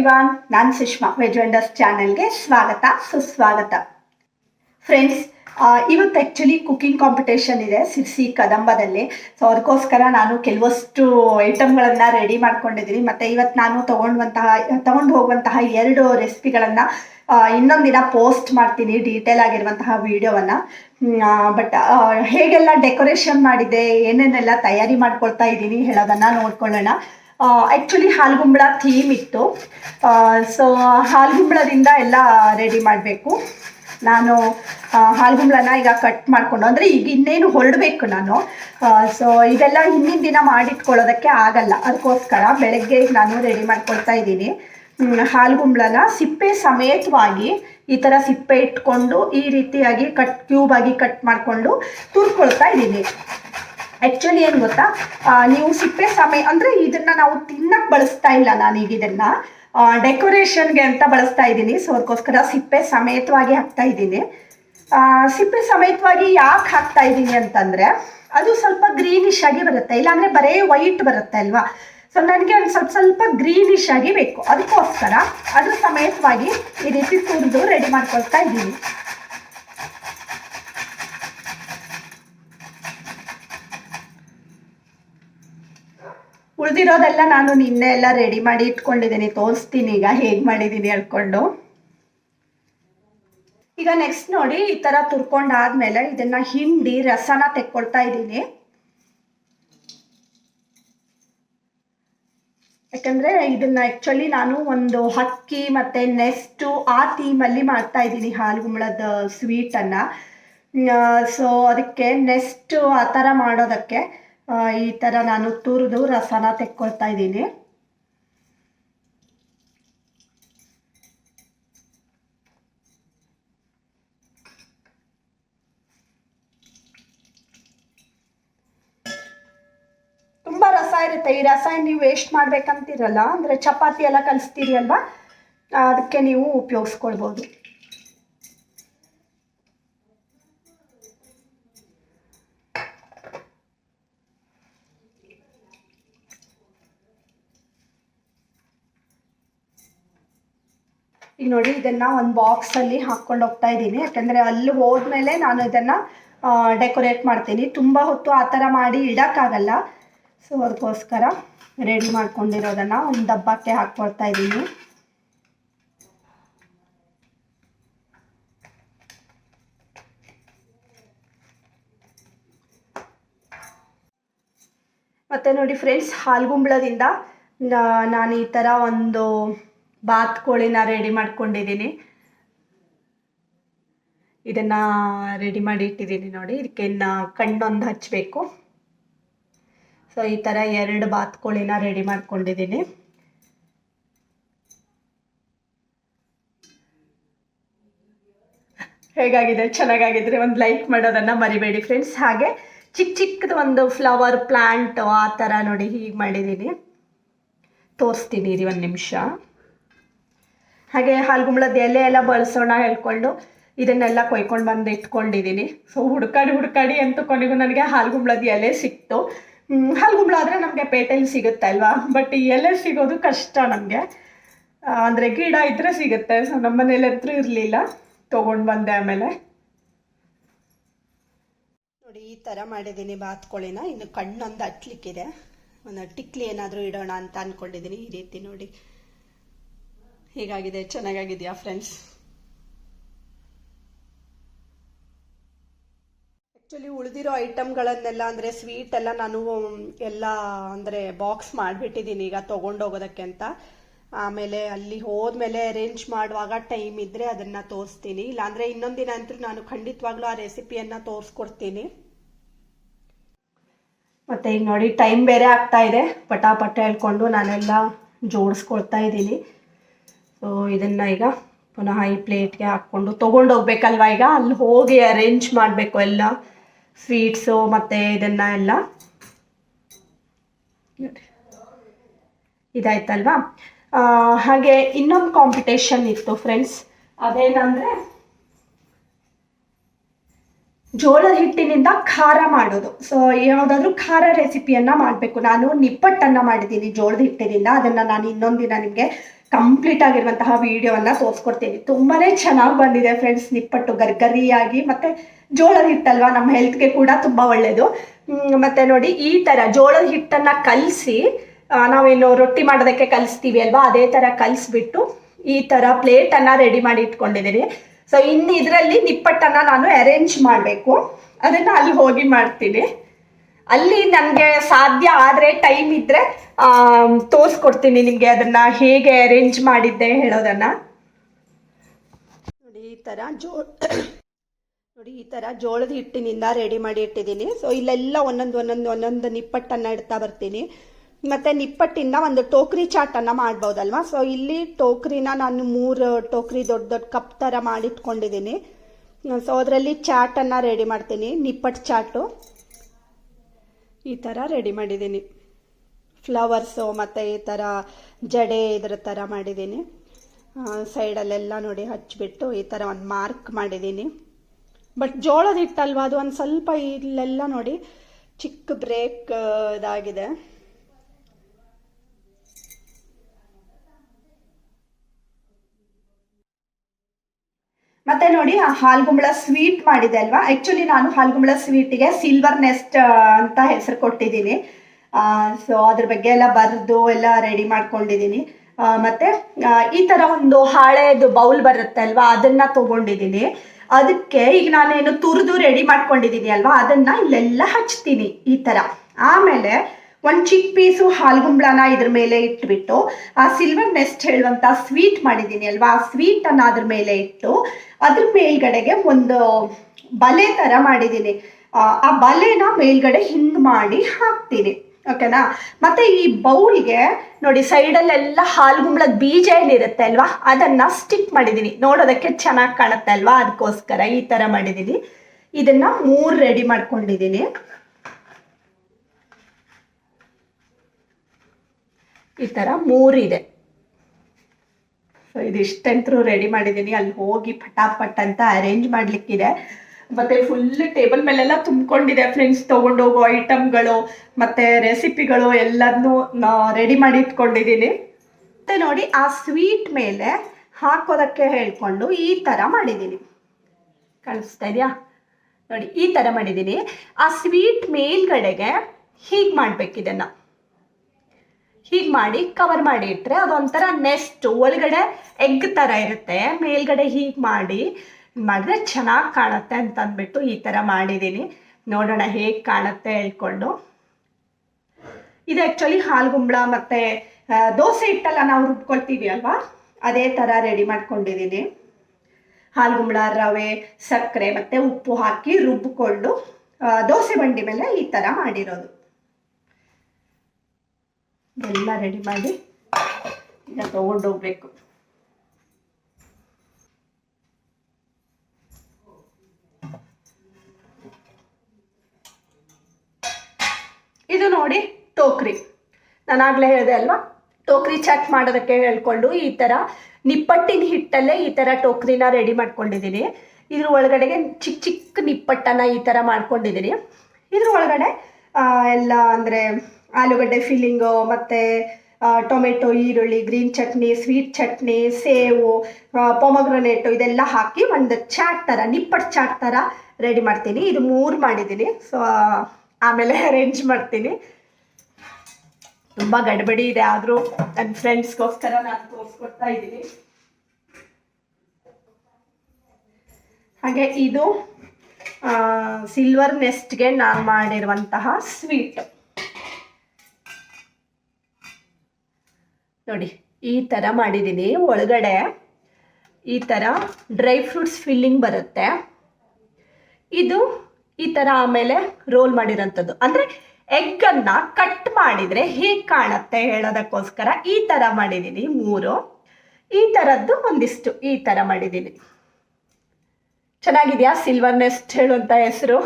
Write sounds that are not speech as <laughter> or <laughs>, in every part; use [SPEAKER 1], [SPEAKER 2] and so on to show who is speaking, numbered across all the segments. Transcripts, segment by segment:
[SPEAKER 1] Everyone ನಾನು Sushma. Wonders ಚಾನೆಲ್ಗೆ ಸ್ವಾಗತ, ಸುಸ್ವಾಗತ. ಫ್ರೆಂಡ್ಸ್ ಇವತ್ತು ಆ್ಯಕ್ಚುಲಿ ಕುಕಿಂಗ್ ಕಾಂಪಿಟೇಷನ್ ಇದೆ, ಸಿರ್ಸಿ ಕದಂಬದಲ್ಲಿ. ಸೊ ಅದಕ್ಕೋಸ್ಕರ ನಾನು ಕೆಲವಷ್ಟು ಐಟಮ್ಗಳನ್ನು ರೆಡಿ ಮಾಡ್ಕೊಂಡಿದ್ದೀನಿ. ಮತ್ತು ಇವತ್ತು ನಾನು ತೊಗೊಂಡುವಂತಹ, ತೊಗೊಂಡು ಹೋಗುವಂತಹ ಎರಡು ರೆಸಿಪಿಗಳನ್ನು ಇನ್ನೊಂದು ದಿನ ಪೋಸ್ಟ್ ಮಾಡ್ತೀನಿ ಡೀಟೇಲ್ ಆಗಿರುವಂತಹ ವಿಡಿಯೋವನ್ನು ಬಟ್ ಹೇಗೆಲ್ಲ ಡೆಕೋರೇಷನ್ ಮಾಡಿದೆ ಏನೇನೆಲ್ಲ ತಯಾರಿ ಮಾಡ್ಕೊಳ್ತಾ ಇದ್ದೀನಿ ಹೇಳೋದನ್ನು ನೋಡ್ಕೊಳ್ಳೋಣ. ಆ್ಯಕ್ಚುಲಿ ಹಾಲ್ಗುಂಬಳ ಥೀಮ್ ಇತ್ತು. ಸೊ ಹಾಲ್ಗುಂಬಳದಿಂದ ಎಲ್ಲ ರೆಡಿ ಮಾಡಬೇಕು. ನಾನು ಹಾಲ್ಗುಂಬಳನ ಈಗ ಕಟ್ ಮಾಡಿಕೊಂಡು, ಅಂದರೆ ಈಗ ಇನ್ನೇನು ಹೊರಡಬೇಕು ನಾನು. ಸೊ ಇದೆಲ್ಲ ಹಿಂದಿನ ದಿನ ಮಾಡಿಟ್ಕೊಳ್ಳೋದಕ್ಕೆ ಆಗಲ್ಲ. ಅದಕ್ಕೋಸ್ಕರ ಬೆಳಗ್ಗೆ ನಾನು ರೆಡಿ ಮಾಡ್ಕೊಳ್ತಾ ಇದ್ದೀನಿ. ಹಾಲ್ಗುಂಬಳನ ಸಿಪ್ಪೆ ಸಮೇತವಾಗಿ ಈ ಥರ ಸಿಪ್ಪೆ ಇಟ್ಕೊಂಡು ಈ ರೀತಿಯಾಗಿ ಕಟ್ ಕ್ಯೂಬ್ ಆಗಿ ಕಟ್ ಮಾಡಿಕೊಂಡು ತುರ್ಕೊಳ್ತಾ ಇದ್ದೀನಿ. ಆ್ಯಕ್ಚುಲಿ ಏನು ಗೊತ್ತಾ? ನೀವು ಸಿಪ್ಪೆ ಸಮಯ ಅಂದರೆ ಇದನ್ನು ನಾವು ತಿನ್ನಕ್ಕೆ ಬಳಸ್ತಾ ಇಲ್ಲ ನಾನೀಗ ಇದನ್ನು. ಡೆಕೋರೇಷನ್ಗೆ ಅಂತ ಬಳಸ್ತಾ ಇದ್ದೀನಿ. ಸೊ ಅದಕ್ಕೋಸ್ಕರ ಸಿಪ್ಪೆ ಸಮೇತವಾಗಿ ಹಾಕ್ತಾ ಇದ್ದೀನಿ. ಸಿಪ್ಪೆ ಸಮೇತವಾಗಿ ಯಾಕೆ ಹಾಕ್ತಾ ಇದ್ದೀನಿ ಅಂತಂದರೆ, ಅದು ಸ್ವಲ್ಪ ಗ್ರೀನಿಶ್ ಆಗಿ ಬರುತ್ತೆ. ಇಲ್ಲಾಂದರೆ ಬರೀ ವೈಟ್ ಬರುತ್ತೆ ಅಲ್ವಾ? ಸೊ ನನಗೆ ಒಂದು ಸ್ವಲ್ಪ ಸ್ವಲ್ಪ ಗ್ರೀನಿಶ್ ಆಗಿ ಬೇಕು. ಅದಕ್ಕೋಸ್ಕರ ಅದ್ರ ಸಮೇತವಾಗಿ ಈ ರೀತಿ ತುರಿದು ರೆಡಿ ಮಾಡ್ಕೊಳ್ತಾ ಇದ್ದೀನಿ. ಉಳಿದಿರೋದೆಲ್ಲ ನಾನು ನಿನ್ನೆ ಎಲ್ಲ ರೆಡಿ ಮಾಡಿ ಇಟ್ಕೊಂಡಿದ್ದೀನಿ. ತೋರಿಸ್ತೀನಿ ಈಗ ಹೇಗೆ ಮಾಡಿದ್ದೀನಿ ಹೇಳ್ಕೊಂಡು ಈಗ ನೆಕ್ಸ್ಟ್ ನೋಡಿ ಈ ಥರ ತುರ್ಕೊಂಡಾದ್ಮೇಲೆ ಇದನ್ನ ಹಿಂಡಿ ರಸನ ತೆಕ್ಕೊಳ್ತಾ ಇದ್ದೀನಿ. ಯಾಕಂದ್ರೆ ಇದನ್ನ ಆ್ಯಕ್ಚುಲಿ ನಾನು ಒಂದು ಹಕ್ಕಿ ಮತ್ತೆ ನೆಸ್ಟು ಆ ಥೀಮಲ್ಲಿ ಮಾಡ್ತಾ ಇದ್ದೀನಿ ಹಾಲುಗುಂಬಳದ ಸ್ವೀಟನ್ನು ಸೊ ಅದಕ್ಕೆ ನೆಸ್ಟು ಆ ಥರ ಮಾಡೋದಕ್ಕೆ ಈ ಥರ ನಾನು ತುರಿದು ರಸನ ತೆಕ್ಕೊಳ್ತಾ ಇದ್ದೀನಿ. ತುಂಬ ರಸ ಇರುತ್ತೆ. ಈ ರಸ ನೀವು ವೇಸ್ಟ್ ಮಾಡ್ಬೇಕಂತಿರಲ್ಲ, ಅಂದರೆ ಚಪಾತಿ ಎಲ್ಲ ಕಲಿಸ್ತೀರಿ ಅಲ್ವಾ? ಅದಕ್ಕೆ ನೀವು ಉಪಯೋಗಿಸ್ಕೊಳ್ಬೋದು. ಈಗ ನೋಡಿ, ಇದನ್ನ ಒಂದು ಬಾಕ್ಸಲ್ಲಿ ಹಾಕ್ಕೊಂಡು ಹೋಗ್ತಾ ಇದ್ದೀನಿ. ಯಾಕಂದರೆ ಅಲ್ಲಿ ಹೋದ್ಮೇಲೆ ನಾನು ಇದನ್ನು ಡೆಕೋರೇಟ್ ಮಾಡ್ತೀನಿ. ತುಂಬ ಹೊತ್ತು ಆ ಥರ ಮಾಡಿ ಇಡೋಕ್ಕಾಗಲ್ಲ. ಸೊ ಅದಕ್ಕೋಸ್ಕರ ರೆಡಿ ಮಾಡ್ಕೊಂಡಿರೋದನ್ನು ಒಂದು ಡಬ್ಬಕ್ಕೆ ಹಾಕ್ಕೊಳ್ತಾ ಇದ್ದೀನಿ. ಮತ್ತು ನೋಡಿ ಫ್ರೆಂಡ್ಸ್ ಹಾಲ್ಗುಂಬಳದಿಂದ ನಾನು ಈ ಥರ ಒಂದು ಬಾತ್ ಕೋಳಿನ ರೆಡಿ ಮಾಡ್ಕೊಂಡಿದ್ದೀನಿ. ಇದನ್ನು ರೆಡಿ ಮಾಡಿ ಇಟ್ಟಿದ್ದೀನಿ ನೋಡಿ. ಇದಕ್ಕೆ ಇನ್ನು ಕಣ್ಣೊಂದು ಹಚ್ಚಬೇಕು ಸೊ ಈ ಥರ ಎರಡು ಬಾತ್ ಕೋಳಿನ ರೆಡಿ ಮಾಡ್ಕೊಂಡಿದ್ದೀನಿ. ಹೇಗಾಗಿದೆ? ಚೆನ್ನಾಗಾಗಿದ್ರೆ ಒಂದು ಲೈಕ್ ಮಾಡೋದನ್ನು ಮರಿಬೇಡಿ ಫ್ರೆಂಡ್ಸ್ ಹಾಗೆ ಚಿಕ್ಕ ಚಿಕ್ಕದು ಒಂದು ಫ್ಲವರ್ ಪ್ಲ್ಯಾಂಟ್ ಆ ಥರ ನೋಡಿ ಹೀಗೆ ಮಾಡಿದ್ದೀನಿ. ತೋರಿಸ್ತೀನಿ ಇರಿ ಒಂದು ನಿಮಿಷ. ಹಾಗೆ ಹಾಲ್ಗುಂಬಳದ ಎಲೆ ಎಲ್ಲ ಬಳಸೋಣ ಹೇಳ್ಕೊಂಡು ಇದನ್ನೆಲ್ಲ ಕೊಯ್ಕೊಂಡು ಬಂದು ಇಟ್ಕೊಂಡಿದ್ದೀನಿ ಸೊ ಹುಡ್ಕಾಡಿ ಹುಡ್ಕಾಡಿ ಅಂತೂ ಕೊನೆಗೂ ನನಗೆ ಹಾಲ್ಗುಂಬಳದ ಎಲೆ ಸಿಕ್ತು. ಹಾಲ್ಗುಂಬಳ ಆದರೆ ನಮಗೆ ಪೇಟೆಯಲ್ಲಿ ಸಿಗುತ್ತೆ ಅಲ್ವಾ? ಬಟ್ ಈ ಎಲೆ ಸಿಗೋದು ಕಷ್ಟ ನಮಗೆ. ಅಂದರೆ ಗಿಡ ಇದ್ದರೆ ಸಿಗುತ್ತೆ. ಸೊ ನಮ್ಮ ಮನೇಲಿ ಹತ್ರ ಇರಲಿಲ್ಲ. ತೊಗೊಂಡು ಬಂದೆ ಆಮೇಲೆ. ನೋಡಿ, ಈ ಥರ ಮಾಡಿದ್ದೀನಿ ಬಾತ್ಕೋಳಿನ. ಇನ್ನು ಕಣ್ಣೊಂದು ಹಟ್ಲಿಕ್ಕಿದೆ ಒಂದು ಟಿಕ್ಲಿ ಏನಾದರೂ ಇಡೋಣ ಅಂತ ಅಂದ್ಕೊಂಡಿದ್ದೀನಿ ಈ ರೀತಿ ನೋಡಿ. ಹೀಗಾಗಿದೆ? ಚೆನ್ನಾಗಾಗಿದೆಯಾ ಫ್ರೆಂಡ್ಸ್ ಆ್ಯಕ್ಚುಲಿ ಉಳಿದಿರೋ ಐಟಮ್ಗಳನ್ನೆಲ್ಲ ಅಂದರೆ ಸ್ವೀಟ್ ಎಲ್ಲ ನಾನು ಎಲ್ಲ ಅಂದರೆ ಬಾಕ್ಸ್ ಮಾಡಿಬಿಟ್ಟಿದ್ದೀನಿ ಈಗ ತೊಗೊಂಡೋಗೋದಕ್ಕೆ ಅಂತ. ಆಮೇಲೆ ಅಲ್ಲಿ ಹೋದ್ಮೇಲೆ ಅರೇಂಜ್ ಮಾಡುವಾಗ ಟೈಮ್ ಇದ್ದರೆ ಅದನ್ನು ತೋರಿಸ್ತೀನಿ. ಇಲ್ಲಾಂದರೆ ಇನ್ನೊಂದು ದಿನ ಅಂತೂ ನಾನು ಖಂಡಿತವಾಗ್ಲೂ ಆ ರೆಸಿಪಿಯನ್ನು ತೋರಿಸ್ಕೊಡ್ತೀನಿ. ಮತ್ತು ಈಗ ನೋಡಿ ಟೈಮ್ ಬೇರೆ ಆಗ್ತಾ ಇದೆ. ಪಟಾಪಟ ಹೇಳ್ಕೊಂಡು ನಾನೆಲ್ಲ ಜೋಡಿಸ್ಕೊಳ್ತಾ ಇದ್ದೀನಿ. ಸೊ ಇದನ್ನು ಈಗ ಪುನಃ ಈ ಪ್ಲೇಟ್ಗೆ ಹಾಕ್ಕೊಂಡು ತೊಗೊಂಡು ಹೋಗ್ಬೇಕಲ್ವ ಈಗ? ಅಲ್ಲಿ ಹೋಗಿ ಅರೇಂಜ್ ಮಾಡಬೇಕು ಎಲ್ಲ ಸ್ವೀಟ್ಸು ಮತ್ತು ಇದನ್ನು ಎಲ್ಲ. ಇದಾಯ್ತಲ್ವಾ? ಹಾಗೆ ಇನ್ನೊಂದು ಕಾಂಪಿಟೇಷನ್ ಇತ್ತು ಫ್ರೆಂಡ್ಸ್ ಅದೇನಂದರೆ ಜೋಳದ ಹಿಟ್ಟಿನಿಂದ ಖಾರ ಮಾಡೋದು. ಸೊ ಯಾವುದಾದ್ರೂ ಖಾರ ರೆಸಿಪಿಯನ್ನು ಮಾಡಬೇಕು. ನಾನು ನಿಪ್ಪಟ್ಟನ್ನು ಮಾಡಿದ್ದೀನಿ ಜೋಳದ ಹಿಟ್ಟಿನಿಂದ. ಅದನ್ನು ನಾನು ದಿನ ನಿಮಗೆ ಕಂಪ್ಲೀಟ್ ಆಗಿರುವಂತಹ ವಿಡಿಯೋವನ್ನ ತೋರಿಸ್ಕೊಡ್ತೀನಿ. ತುಂಬಾನೇ ಚೆನ್ನಾಗಿ ಬಂದಿದೆ ಫ್ರೆಂಡ್ಸ್ ನಿಪ್ಪಟ್ಟು ಗರ್ಗರಿಯಾಗಿ, ಮತ್ತೆ ಜೋಳದ ಹಿಟ್ಟಲ್ವಾ? ನಮ್ಮ ಹೆಲ್ತ್ಗೆ ಕೂಡ ತುಂಬಾ ಒಳ್ಳೇದು. ಮತ್ತೆ ನೋಡಿ, ಈ ತರ ಜೋಳದ ಹಿಟ್ಟನ್ನ ಕಲಸಿ ನಾವೇನು ರೊಟ್ಟಿ ಮಾಡೋದಕ್ಕೆ ಕಲಿಸ್ತೀವಿ ಅಲ್ವಾ? ಅದೇ ತರ ಕಲಿಸ್ಬಿಟ್ಟು ಈ ತರ ಪ್ಲೇಟ್ ಅನ್ನ ರೆಡಿ ಮಾಡಿ ಇಟ್ಕೊಂಡಿದ್ದೀನಿ. ಸೊ ಇನ್ನು ಇದರಲ್ಲಿ ನಿಪ್ಪಟ್ಟನ್ನ ನಾನು ಅರೇಂಜ್ ಮಾಡಬೇಕು. ಅದನ್ನ ಅಲ್ಲಿ ಹೋಗಿ ಮಾಡ್ತೀನಿ. ಅಲ್ಲಿ ನನಗೆ ಸಾಧ್ಯ ಆದರೆ ಟೈಮ್ ಇದ್ದರೆ ತೋರಿಸ್ಕೊಡ್ತೀನಿ ನಿಮಗೆ ಅದನ್ನು ಹೇಗೆ ಅರೇಂಜ್ ಮಾಡಿದ್ದೆ ಹೇಳೋದನ್ನ. ನೋಡಿ, ಈ ಥರ ಜೋ, ನೋಡಿ, ಈ ಥರ ಜೋಳದ ಹಿಟ್ಟಿನಿಂದ ರೆಡಿ ಮಾಡಿ ಇಟ್ಟಿದ್ದೀನಿ. ಸೊ ಇಲ್ಲೆಲ್ಲ ಒಂದೊಂದು ಒಂದೊಂದು ಒಂದೊಂದು ನಿಪ್ಪಟ್ಟನ್ನು ಇಡ್ತಾ ಬರ್ತೀನಿ. ಮತ್ತು ನಿಪ್ಪಟ್ಟಿಂದ ಒಂದು ಟೋಕ್ರಿ ಚಾಟನ್ನು ಮಾಡ್ಬೋದಲ್ವಾ? ಸೊ ಇಲ್ಲಿ ಟೋಕ್ರಿನ ನಾನು ಮೂರು ಟೋಕ್ರಿ ದೊಡ್ಡ ದೊಡ್ಡ ಕಪ್ ಥರ ಮಾಡಿಟ್ಕೊಂಡಿದ್ದೀನಿ. ಸೊ ಅದರಲ್ಲಿ ಚಾಟನ್ನು ರೆಡಿ ಮಾಡ್ತೀನಿ ನಿಪ್ಪಟ್ಟು ಚಾಟು. ಈ ಥರ ರೆಡಿ ಮಾಡಿದ್ದೀನಿ. ಫ್ಲವರ್ಸು ಮತ್ತು ಈ ಥರ ಜಡೆ ಇದ್ರ ಥರ ಮಾಡಿದ್ದೀನಿ. ಸೈಡಲ್ಲೆಲ್ಲ ನೋಡಿ ಹಚ್ಚಿಬಿಟ್ಟು ಈ ಥರ ಒಂದು ಮಾರ್ಕ್ ಮಾಡಿದ್ದೀನಿ. ಬಟ್ ಜೋಳದ ಹಿಟ್ಟಲ್ವಾ? ಅದು ಒಂದು ಸ್ವಲ್ಪ ಇಲ್ಲೆಲ್ಲ ನೋಡಿ ಚಿಕ್ಕ ಬ್ರೇಕ್ ಇದಾಗಿದೆ. ಮತ್ತೆ ನೋಡಿ ಆ ಹಾಲ್ಗುಂಬಳ ಸ್ವೀಟ್ ಮಾಡಿದೆ ಅಲ್ವಾ? ಆಕ್ಚುಲಿ ನಾನು ಹಾಲ್ಗುಂಬಳ ಸ್ವೀಟಿಗೆ ಸಿಲ್ವರ್ ನೆಸ್ಟ್ ಅಂತ ಹೆಸರು ಕೊಟ್ಟಿದ್ದೀನಿ. ಸೊ ಅದ್ರ ಬಗ್ಗೆ ಎಲ್ಲ ಬರೆದು ಎಲ್ಲ ರೆಡಿ ಮಾಡ್ಕೊಂಡಿದ್ದೀನಿ. ಆ, ಮತ್ತೆ ಆ, ಈ ತರ ಒಂದು ಹಾಳೆದು ಬೌಲ್ ಬರುತ್ತೆ ಅಲ್ವಾ? ಅದನ್ನ ತಗೊಂಡಿದ್ದೀನಿ. ಅದಕ್ಕೆ ಈಗ ನಾನೇನು ತುರಿದು ರೆಡಿ ಮಾಡ್ಕೊಂಡಿದ್ದೀನಿ ಅಲ್ವಾ? ಅದನ್ನ ಇಲ್ಲೆಲ್ಲ ಹಚ್ತೀನಿ ಈ ತರ. ಆಮೇಲೆ ಒಂದು ಚಿಕ್ಕ ಪೀಸು ಹಾಲ್ಗುಂಬ್ಳನ ಇದ್ರ ಮೇಲೆ ಇಟ್ಬಿಟ್ಟು, ಆ ಸಿಲ್ವರ್ ನೆಸ್ಟ್ ಹೇಳುವಂತ ಸ್ವೀಟ್ ಮಾಡಿದ್ದೀನಿ ಅಲ್ವಾ? ಆ ಸ್ವೀಟ್ ಅನ್ನ ಅದ್ರ ಮೇಲೆ ಇಟ್ಟು, ಅದ್ರ ಮೇಲ್ಗಡೆಗೆ ಒಂದು ಬಲೆ ತರ ಮಾಡಿದ್ದೀನಿ ಆ ಬಲೆನ ಮೇಲ್ಗಡೆ ಹಿಂಗ್ ಮಾಡಿ ಹಾಕ್ತೀನಿ. ಓಕೆನಾ? ಮತ್ತೆ ಈ ಬೌಲ್ಗೆ ನೋಡಿ ಸೈಡಲ್ಲೆಲ್ಲ ಹಾಲ್ಗುಂಬ್ಳದ ಬೀಜ ಏನಿರುತ್ತೆ ಅಲ್ವಾ? ಅದನ್ನ ಸ್ಟಿಕ್ ಮಾಡಿದ್ದೀನಿ ನೋಡೋದಕ್ಕೆ ಚೆನ್ನಾಗಿ ಕಾಣುತ್ತೆ ಅಲ್ವಾ? ಅದಕ್ಕೋಸ್ಕರ ಈ ತರ ಮಾಡಿದ್ದೀನಿ ಇದನ್ನ ಮೂರು ರೆಡಿ ಮಾಡ್ಕೊಂಡಿದ್ದೀನಿ ಈ ಥರ ಮೂರಿದೆ. ಸೊ ಇದಿಷ್ಟಂತರೂ ರೆಡಿ ಮಾಡಿದ್ದೀನಿ ಅಲ್ಲಿ ಹೋಗಿ ಪಟಾಪಟ್ ಅಂತ ಅರೇಂಜ್ ಮಾಡಲಿಕ್ಕಿದೆ. ಮತ್ತೆ ಫುಲ್ ಟೇಬಲ್ ಮೇಲೆಲ್ಲ ತುಂಬಿಕೊಂಡಿದೆ ಫ್ರೆಂಡ್ಸ್ ತೊಗೊಂಡೋಗೋ ಐಟಮ್ಗಳು ಮತ್ತೆ ರೆಸಿಪಿಗಳು ಎಲ್ಲದನ್ನೂ ರೆಡಿ ಮಾಡಿ ಇಟ್ಕೊಂಡಿದ್ದೀನಿ ಮತ್ತೆ ನೋಡಿ, ಆ ಸ್ವೀಟ್ ಮೇಲೆ ಹಾಕೋದಕ್ಕೆ ಹೇಳ್ಕೊಂಡು ಈ ಥರ ಮಾಡಿದ್ದೀನಿ ಕಾಣಿಸ್ತಾ ಇದೆಯಾ? ನೋಡಿ, ಈ ಥರ ಮಾಡಿದ್ದೀನಿ ಆ ಸ್ವೀಟ್ ಮೇಲ್ಗಡೆಗೆ ಹೀಗೆ ಮಾಡಬೇಕಿದನ್ನು. ಹೀಗೆ ಮಾಡಿ ಕವರ್ ಮಾಡಿ ಇಟ್ಟರೆ ಅದೊಂಥರ ನೆಸ್ಟ್ ಒಳಗಡೆ ಎಗ್ ತರ ಇರುತ್ತೆ. ಮೇಲ್ಗಡೆ ಹೀಗ್ ಮಾಡಿ ಮಾಡಿದ್ರೆ ಚೆನ್ನಾಗಿ ಕಾಣುತ್ತೆ ಅಂತ ಅಂದ್ಬಿಟ್ಟು ಈ ತರ ಮಾಡಿದೀನಿ ನೋಡೋಣ ಹೇಗ್ ಕಾಣುತ್ತೆ ಹೇಳ್ಕೊಂಡು. ಇದು ಆಕ್ಚುಲಿ ಹಾಲ್ಗುಂಬಳ ಮತ್ತೆ ದೋಸೆ ಹಿಟ್ಟೆಲ್ಲ ನಾವು ರುಬ್ಕೊಳ್ತೀವಿ ಅಲ್ವಾ? ಅದೇ ತರ ರೆಡಿ ಮಾಡ್ಕೊಂಡಿದ್ದೀನಿ. ಹಾಲ್ಗುಂಬಳ ರವೆ, ಸಕ್ಕರೆ ಮತ್ತೆ ಉಪ್ಪು ಹಾಕಿ ರುಬ್ಬಿಕೊಂಡು ದೋಸೆ ಬಂಡಿ ಮೇಲೆ ಈ ತರ ಮಾಡಿರೋದು. ಎಲ್ಲ ರೆಡಿ ಮಾಡಿ ಈಗ ತಗೊಂಡೋಗ್ಬೇಕು ಇದು ನೋಡಿ ಟೋಕ್ರಿ. ನಾನು ಆಗಲೇ ಹೇಳಿದೆ ಅಲ್ವಾ? ಟೋಕ್ರಿ ಚಾಟ್ ಮಾಡೋದಕ್ಕೆ ಹೇಳ್ಕೊಂಡು ಈ ಥರ ನಿಪ್ಪಟ್ಟಿನ ಹಿಟ್ಟಲ್ಲೇ ಈ ಥರ ಟೋಕ್ರಿನ ರೆಡಿ ಮಾಡ್ಕೊಂಡಿದ್ದೀನಿ. ಇದ್ರ ಒಳಗಡೆಗೆ ಚಿಕ್ಕ ಚಿಕ್ಕ ನಿಪ್ಪಟ್ಟನ್ನ ಈ ಥರ ಮಾಡ್ಕೊಂಡಿದ್ದೀನಿ. ಇದ್ರ ಒಳಗಡೆ ಎಲ್ಲ ಅಂದರೆ ಆಲೂಗಡ್ಡೆ ಫಿಲ್ಲಿಂಗು, ಮತ್ತು ಟೊಮೆಟೊ, ಈರುಳ್ಳಿ, green chutney, sweet chutney, sev pomegranate ಇದೆಲ್ಲ ಹಾಕಿ ಒಂದು ಚಾಟ್ ಥರ ನಿಪ್ಪಟ್ಟು ಚಾಟ್ ಥರ ರೆಡಿ ಮಾಡ್ತೀನಿ. ಇದು ಮೂರು ಮಾಡಿದ್ದೀನಿ. ಸೊ ಆಮೇಲೆ <laughs> ಅರೇಂಜ್ ಮಾಡ್ತೀನಿ. ತುಂಬ ಗಡ್ಬಡಿ ಇದೆ. ಆದರೂ ನನ್ನ ಫ್ರೆಂಡ್ಸ್ಗೋಸ್ಕರ ನಾನು ತೋರಿಸ್ಕೊಡ್ತಾ ಇದ್ದೀನಿ. ಹಾಗೆ ಇದು ಸಿಲ್ವರ್ ನೆಸ್ಟ್ಗೆ ನಾನು ಮಾಡಿರುವಂತಹ ಸ್ವೀಟ್ ನೋಡಿ, ಈ ಥರ ಮಾಡಿದ್ದೀನಿ ಒಳಗಡೆ ಈ ಥರ ಡ್ರೈ ಫ್ರೂಟ್ಸ್ ಫಿಲ್ಲಿಂಗ್ ಬರುತ್ತೆ. ಇದು ಈ ಥರ ಆಮೇಲೆ ರೋಲ್ ಮಾಡಿರೋಂಥದ್ದು. ಅಂದರೆ ಎಗ್ಗನ್ನು ಕಟ್ ಮಾಡಿದರೆ ಹೇಗೆ ಕಾಣುತ್ತೆ ಹೇಳೋದಕ್ಕೋಸ್ಕರ ಈ ಥರ ಮಾಡಿದ್ದೀನಿ ಮೂರು. ಈ ಥರದ್ದು ಒಂದಿಷ್ಟು ಈ ಥರ ಮಾಡಿದ್ದೀನಿ ಚೆನ್ನಾಗಿದೆಯಾ? ಸಿಲ್ವರ್ ನೆಸ್ಟ್ ಹೇಳುವಂಥ ಹೆಸರು?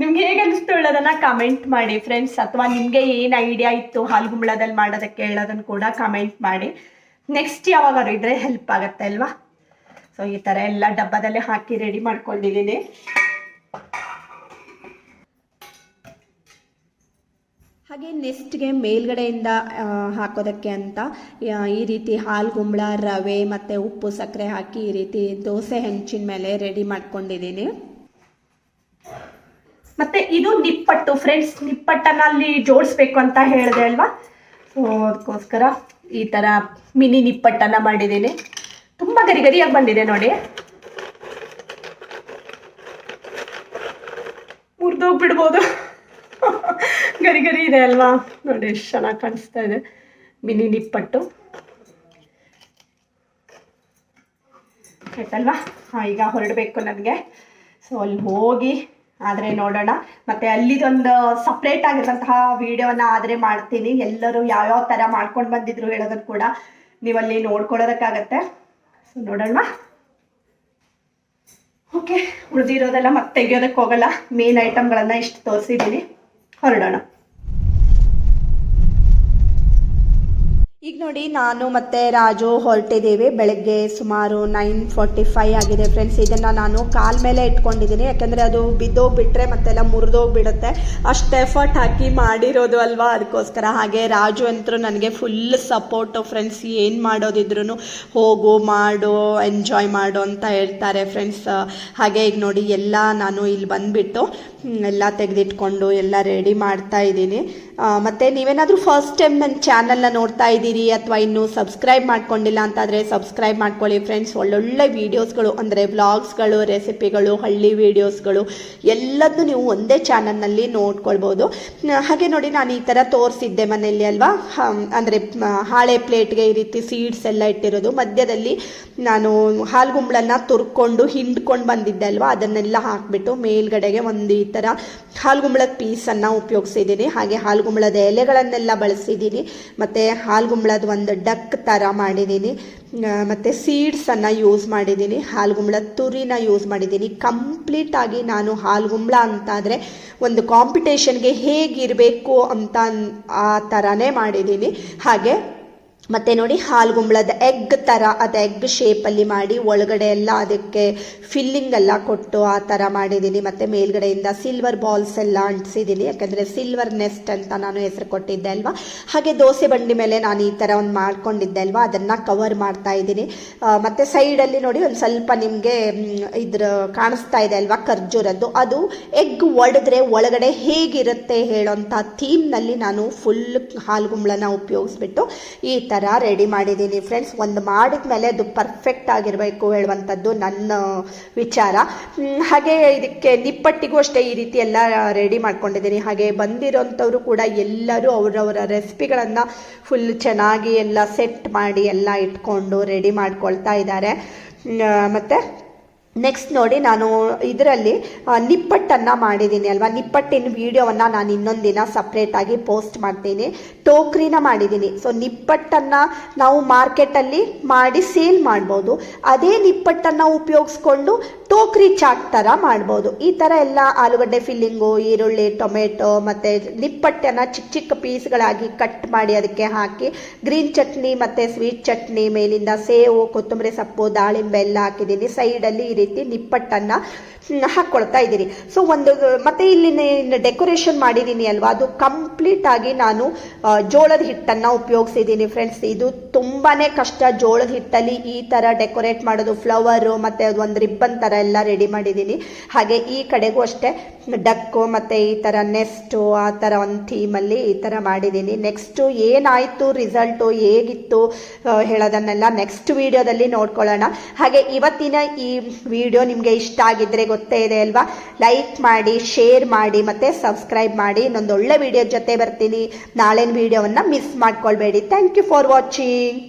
[SPEAKER 1] ನಿಮ್ಗೆ ಹೇಗೆ ಅನಿಸ್ತು ಹೇಳೋದನ್ನ ಕಮೆಂಟ್ ಮಾಡಿ ಫ್ರೆಂಡ್ಸ್ ಅಥವಾ ನಿಮಗೆ ಏನು ಐಡಿಯಾ ಇತ್ತು ಹಾಲ್ಗುಂಬಳದಲ್ಲಿ ಮಾಡೋದಕ್ಕೆ ಹೇಳೋದನ್ನು ಕೂಡ ಕಮೆಂಟ್ ಮಾಡಿ. ನೆಕ್ಸ್ಟ್ ಯಾವಾಗಾದ್ರು ಇದ್ರೆ ಹೆಲ್ಪ್ ಆಗುತ್ತೆ ಅಲ್ವಾ? ಸೊ ಈ ಥರ ಎಲ್ಲ ಡಬ್ಬದಲ್ಲೇ ಹಾಕಿ ರೆಡಿ ಮಾಡ್ಕೊಂಡಿದ್ದೀನಿ. ಹಾಗೆ ನೆಕ್ಸ್ಟ್ಗೆ ಮೇಲ್ಗಡೆಯಿಂದ ಹಾಕೋದಕ್ಕೆ ಅಂತ ಈ ರೀತಿ ಹಾಲು ಗುಂಬಳ, ರವೆ ಮತ್ತು ಉಪ್ಪು ಸಕ್ಕರೆ ಹಾಕಿ ಈ ರೀತಿ ದೋಸೆ ಹೆಂಚಿನ ಮೇಲೆ ರೆಡಿ ಮಾಡ್ಕೊಂಡಿದ್ದೀನಿ. ಮತ್ತೆ ಇದು ನಿಪ್ಪಟ್ಟು ಫ್ರೆಂಡ್ಸ್ ನಿಪ್ಪಟ್ಟನ್ನ ಅಲ್ಲಿ ಜೋಡಿಸ್ಬೇಕು ಅಂತ ಹೇಳಿದೆ ಅಲ್ವಾ? ಸೊ ಅದಕ್ಕೋಸ್ಕರ ಈ ಥರ ಮಿನಿ ನಿಪ್ಪಟ್ಟನ್ನ ಮಾಡಿದ್ದೀನಿ. ತುಂಬ ಗರಿ ಗರಿಯಾಗಿ ಬಂದಿದೆ ನೋಡಿ. ಮುರಿದೋಗ್ಬಿಡ್ಬೋದು. <laughs> ಗರಿ ಗರಿ ಇದೆ ಅಲ್ವಾ? ನೋಡಿ, ಎಷ್ಟು ಚೆನ್ನಾಗಿ ಕಾಣಿಸ್ತಾ ಇದೆ. ಮಿನಿ ನಿಪ್ಪಟ್ಟು. ಆಯ್ತಲ್ವಾ? ಈಗ ಹೊರಡಬೇಕು ನನಗೆ. ಸೊ ಅಲ್ಲಿ ಹೋಗಿ ಆದರೆ ನೋಡೋಣ. ಮತ್ತೆ ಅಲ್ಲಿದೊಂದು ಸಪ್ರೇಟ್ ಆಗಿರುವಂತಹ ವಿಡಿಯೋನ ಆದ್ರೆ ಮಾಡ್ತೀನಿ. ಎಲ್ಲರೂ ಯಾವ್ಯಾವ ತರ ಮಾಡ್ಕೊಂಡು ಬಂದಿದ್ರು ಹೇಳೋದನ್ನು ಕೂಡ ನೀವಲ್ಲಿ ನೋಡ್ಕೊಳ್ಳೋದಕ್ಕಾಗತ್ತೆ. ಸೊ ನೋಡೋಣ. ಓಕೆ ಉಳಿದಿರೋದೆಲ್ಲ ಮತ್ತೆ ತೆಗಿಯೋದಕ್ಕೆ ಹೋಗಲ್ಲ. ಮೇನ್ ಐಟಮ್ಗಳನ್ನು ಇಷ್ಟು ತೋರಿಸಿದ್ದೀನಿ ಹೊರಡೋಣ. ಈಗ ನೋಡಿ, ನಾನು ಮತ್ತು ರಾಜು ಹೊರಟಿದ್ದೀವಿ. ಬೆಳಗ್ಗೆ ಸುಮಾರು ನೈನ್ ಫಾರ್ಟಿ ಫೈವ್ ಆಗಿದೆ ಫ್ರೆಂಡ್ಸ್ ಇದನ್ನು ನಾನು ಕಾಲ್ ಮೇಲೆ ಇಟ್ಕೊಂಡಿದ್ದೀನಿ. ಯಾಕಂದರೆ ಅದು ಬಿದ್ದೋಗ್ಬಿಟ್ರೆ ಮತ್ತೆಲ್ಲ ಮುರಿದೋಗ್ಬಿಡುತ್ತೆ ಅಷ್ಟು ಎಫರ್ಟ್ ಹಾಕಿ ಮಾಡಿರೋದು ಅಲ್ವಾ? ಅದಕ್ಕೋಸ್ಕರ ಹಾಗೆ ರಾಜು ಅಂತೂ ನನಗೆ ಫುಲ್ ಸಪೋರ್ಟು ಫ್ರೆಂಡ್ಸ್ ಏನು ಮಾಡೋದಿದ್ರು ಹೋಗು, ಮಾಡು ಎಂಜಾಯ್ ಮಾಡು ಅಂತ ಹೇಳ್ತಾರೆ ಫ್ರೆಂಡ್ಸ್ ಹಾಗೆ ಈಗ ನೋಡಿ, ಎಲ್ಲ ನಾನು ಇಲ್ಲಿ ಬಂದುಬಿಟ್ಟು ಎಲ್ಲ ತೆಗೆದಿಟ್ಕೊಂಡು, ಎಲ್ಲ ರೆಡಿ ಮಾಡ್ತಾ ಇದ್ದೀನಿ. ಮತ್ತು ನೀವೇನಾದರೂ ಫಸ್ಟ್ ಟೈಮ್ ನನ್ನ ಚಾನಲ್ನ ನೋಡ್ತಾ ಇದ್ದೀರಿ ಅಥವಾ ಇನ್ನೂ ಸಬ್ಸ್ಕ್ರೈಬ್ ಮಾಡ್ಕೊಂಡಿಲ್ಲ ಅಂತಾದರೆ ಸಬ್ಸ್ಕ್ರೈಬ್ ಮಾಡ್ಕೊಳ್ಳಿ ಫ್ರೆಂಡ್ಸ್ ಒಳ್ಳೊಳ್ಳೆ ವೀಡಿಯೋಸ್ಗಳು ಅಂದರೆ ವ್ಲಾಗ್ಸ್ಗಳು ರೆಸಿಪಿಗಳು ಹಳ್ಳಿ ವೀಡಿಯೋಸ್ಗಳು ಎಲ್ಲದನ್ನು ನೀವು ಒಂದೇ ಚಾನಲ್ನಲ್ಲಿ ನೋಡ್ಕೊಳ್ಬೋದು. ಹಾಗೆ ನೋಡಿ ನಾನು ಈ ಥರ ತೋರಿಸಿದ್ದೆ ಮನೆಯಲ್ಲಿ ಅಲ್ವಾ? ಅಂದರೆ ಹಾಳೆ ಪ್ಲೇಟ್ಗೆ ಈ ರೀತಿ ಸೀಡ್ಸ್ ಎಲ್ಲ ಇಟ್ಟಿರೋದು. ಮಧ್ಯದಲ್ಲಿ ನಾನು ಹಾಲ್ಗುಂಬ್ಳನ್ನ ತುರ್ಕೊಂಡು ಹಿಂಡ್ಕೊಂಡು ಬಂದಿದ್ದೆ ಅಲ್ವಾ? ಅದನ್ನೆಲ್ಲ ಹಾಕಿಬಿಟ್ಟು ಮೇಲ್ಗಡೆಗೆ ಒಂದು ಈ ಥರ ಹಾಲ್ಗುಂಬಳದ ಪೀಸನ್ನು ಉಪಯೋಗಿಸಿದ್ದೀನಿ. ಹಾಗೆ ಹಾಲ್ಗುಂಬಳದ ಎಲೆಗಳನ್ನೆಲ್ಲ ಬಳಸಿದ್ದೀನಿ ಮತ್ತು ಹಾಲ್ಗುಂಬಳದ ಒಂದು ಡಕ್ ಥರ ಮಾಡಿದ್ದೀನಿ ಮತ್ತು ಸೀಡ್ಸನ್ನು ಯೂಸ್ ಮಾಡಿದ್ದೀನಿ ಹಾಲ್ಗುಂಬಳದ ತುರಿನ ಯೂಸ್ ಮಾಡಿದ್ದೀನಿ ಕಂಪ್ಲೀಟಾಗಿ ನಾನು ಹಾಲ್ಗುಂಬಳ ಅಂತಾದರೆ ಒಂದು ಕಾಂಪಿಟೇಷನ್ಗೆ ಹೇಗಿರಬೇಕು ಅಂತ ಆ ಥರನೇ ಮಾಡಿದ್ದೀನಿ ಹಾಗೆ ಮತ್ತು ನೋಡಿ ಹಾಲ್ಗುಂಬಳದ ಎಗ್ ಥರ ಅದು ಎಗ್ ಶೇಪಲ್ಲಿ ಮಾಡಿ ಒಳಗಡೆ ಎಲ್ಲ ಅದಕ್ಕೆ ಫಿಲ್ಲಿಂಗ್ ಎಲ್ಲ ಕೊಟ್ಟು ಆ ಥರ ಮಾಡಿದ್ದೀನಿ. ಮತ್ತು ಮೇಲ್ಗಡೆಯಿಂದ ಸಿಲ್ವರ್ ಬಾಲ್ಸ್ ಎಲ್ಲ ಅಂಟಿಸಿದ್ದೀನಿ. ಯಾಕಂದ್ರೆ ಸಿಲ್ವರ್ ನೆಸ್ಟ್ ಅಂತ ನಾನು ಹೆಸರು ಕೊಟ್ಟಿದ್ದೆ ಅಲ್ವಾ? ಹಾಗೆ ದೋಸೆ ಬಂಡಿ ಮೇಲೆ ನಾನು ಈ ಥರ ಒಂದು ಮಾಡ್ಕೊಂಡಿದ್ದೆ ಅಲ್ವಾ? ಅದನ್ನು ಕವರ್ ಮಾಡ್ತಾ ಇದ್ದೀನಿ. ಮತ್ತು ಸೈಡಲ್ಲಿ ನೋಡಿ ಒಂದು ಸ್ವಲ್ಪ ನಿಮಗೆ ಇದ್ರ ಕಾಣಿಸ್ತಾ ಇದೆ ಅಲ್ವಾ? ಖರ್ಜೂರದ್ದು. ಅದು ಎಗ್ ಒಡೆದ್ರೆ ಒಳಗಡೆ ಹೇಗಿರುತ್ತೆ ಹೇಳೋಂಥ ಥೀಮ್ನಲ್ಲಿ ನಾನು ಫುಲ್ ಹಾಲ್ಗುಂಬಳನ ಉಪಯೋಗಿಸ್ಬಿಟ್ಟು ಈ ಥರ ರೆಡಿ ಮಾಡಿದ್ದೀನಿ ಫ್ರೆಂಡ್ಸ್ ಒಂದು ಮಾಡಿದ ಮೇಲೆ ಅದು ಪರ್ಫೆಕ್ಟ್ ಆಗಿರಬೇಕು ಹೇಳುವಂಥದ್ದು ನನ್ನ ವಿಚಾರ. ಹಾಗೆ ಇದಕ್ಕೆ ನಿಪ್ಪಟ್ಟಿಗೂ ಅಷ್ಟೇ ಈ ರೀತಿ ಎಲ್ಲ ರೆಡಿ ಮಾಡ್ಕೊಂಡಿದ್ದೀನಿ. ಹಾಗೆ ಬಂದಿರೋಂಥವ್ರು ಕೂಡ ಎಲ್ಲರೂ ಅವರವರ ರೆಸಿಪಿಗಳನ್ನು ಫುಲ್ ಚೆನ್ನಾಗಿ ಎಲ್ಲ ಸೆಟ್ ಮಾಡಿ ಎಲ್ಲ ಇಟ್ಕೊಂಡು ರೆಡಿ ಮಾಡ್ಕೊಳ್ತಾ ಇದ್ದಾರೆ. ಮತ್ತು? ನೆಕ್ಸ್ಟ್ ನೋಡಿ ನಾನು ಇದರಲ್ಲಿ ನಿಪ್ಪಟ್ಟನ್ನು ಮಾಡಿದ್ದೀನಿ ಅಲ್ವಾ? ನಿಪ್ಪಟ್ಟಿನ ವಿಡಿಯೋವನ್ನು ನಾನು ಇನ್ನೊಂದು ದಿನ ಸಪ್ರೇಟಾಗಿ ಪೋಸ್ಟ್ ಮಾಡ್ತೀನಿ. ಟೋಕ್ರಿನ ಮಾಡಿದ್ದೀನಿ. ಸೊ ನಿಪ್ಪಟ್ಟನ್ನು ನಾವು ಮಾರ್ಕೆಟಲ್ಲಿ ಮಾಡಿ ಸೇಲ್ ಮಾಡ್ಬೋದು. ಅದೇ ನಿಪ್ಪಟ್ಟನ್ನು ಉಪಯೋಗಿಸ್ಕೊಂಡು ಟೋಕ್ರಿ ಚಾಟ್ ಥರ ಮಾಡ್ಬೋದು. ಈ ಥರ ಎಲ್ಲ ಆಲೂಗಡ್ಡೆ ಫಿಲ್ಲಿಂಗು, ಈರುಳ್ಳಿ, ಟೊಮೆಟೊ, ಮತ್ತು ನಿಪ್ಪಟ್ಟನ್ನು ಚಿಕ್ಕ ಚಿಕ್ಕ ಪೀಸ್ಗಳಾಗಿ ಕಟ್ ಮಾಡಿ ಅದಕ್ಕೆ ಹಾಕಿ, ಗ್ರೀನ್ ಚಟ್ನಿ ಮತ್ತು ಸ್ವೀಟ್ ಚಟ್ನಿ ಮೇಲಿಂದ ಸೇವು, ಕೊತ್ತಂಬರಿ ಸೊಪ್ಪು, ದಾಳಿಂಬೆ ಎಲ್ಲ ಹಾಕಿದ್ದೀನಿ. ಸೈಡಲ್ಲಿ ಈ ರೀತಿ ನಿಪ್ಪಟ್ಟನ್ನು ಹಾಕ್ಕೊಳ್ತಾ ಇದ್ದೀನಿ. ಸೊ ಒಂದು ಮತ್ತೆ ಇಲ್ಲಿ ಡೆಕೋರೇಷನ್ ಮಾಡಿದ್ದೀನಿ ಅಲ್ವಾ? ಅದು ಕಂಪ್ಲೀಟ್ ಆಗಿ ನಾನು ಜೋಳದ ಹಿಟ್ಟನ್ನು ಉಪಯೋಗಿಸಿದ್ದೀನಿ ಫ್ರೆಂಡ್ಸ್. ಇದು ತುಂಬಾ ಕಷ್ಟ. ಜೋಳದ ಹಿಟ್ಟಲ್ಲಿ ಈ ಥರ ಡೆಕೋರೇಟ್ ಮಾಡೋದು, ಫ್ಲವರು ಮತ್ತು ಒಂದು ರಿಬ್ಬನ್ ಥರ ಎಲ್ಲ ರೆಡಿ ಮಾಡಿದ್ದೀನಿ. ಹಾಗೆ ಈ ಕಡೆಗೂ ಅಷ್ಟೇ ಡಕ್ಕು ಮತ್ತು ಈ ಥರ ನೆಸ್ಟು ಆ ಥರ ಒಂದು ಥೀಮಲ್ಲಿ ಈ ಥರ ಮಾಡಿದ್ದೀನಿ. ನೆಕ್ಸ್ಟು ಏನಾಯಿತು ರಿಸಲ್ಟು ಹೇಗಿತ್ತು ಹೇಳೋದನ್ನೆಲ್ಲ ನೆಕ್ಸ್ಟ್ ವಿಡಿಯೋದಲ್ಲಿ ನೋಡ್ಕೊಳ್ಳೋಣ. ಹಾಗೆ ಇವತ್ತಿನ ಈ ವಿಡಿಯೋ ನಿಮಗೆ ಇಷ್ಟ ಆಗಿದ್ದರೆ ಗೊತ್ತೇ ಇದೆ ಅಲ್ವಾ? ಲೈಕ್ ಮಾಡಿ ಶೇರ್ ಮಾಡಿ, ಮತ್ತೆ ಸಬ್ಸ್ಕ್ರೈಬ್ ಮಾಡಿ. ಇನ್ನೊಂದು ಒಳ್ಳೆ ವಿಡಿಯೋ ಜೊತೆ ಬರ್ತೀನಿ. ನಾಳಿನ ವಿಡಿಯೋವನ್ನು miss ಮಾಡ್ಕೊಳ್ಬೇಡಿ. Thank you for watching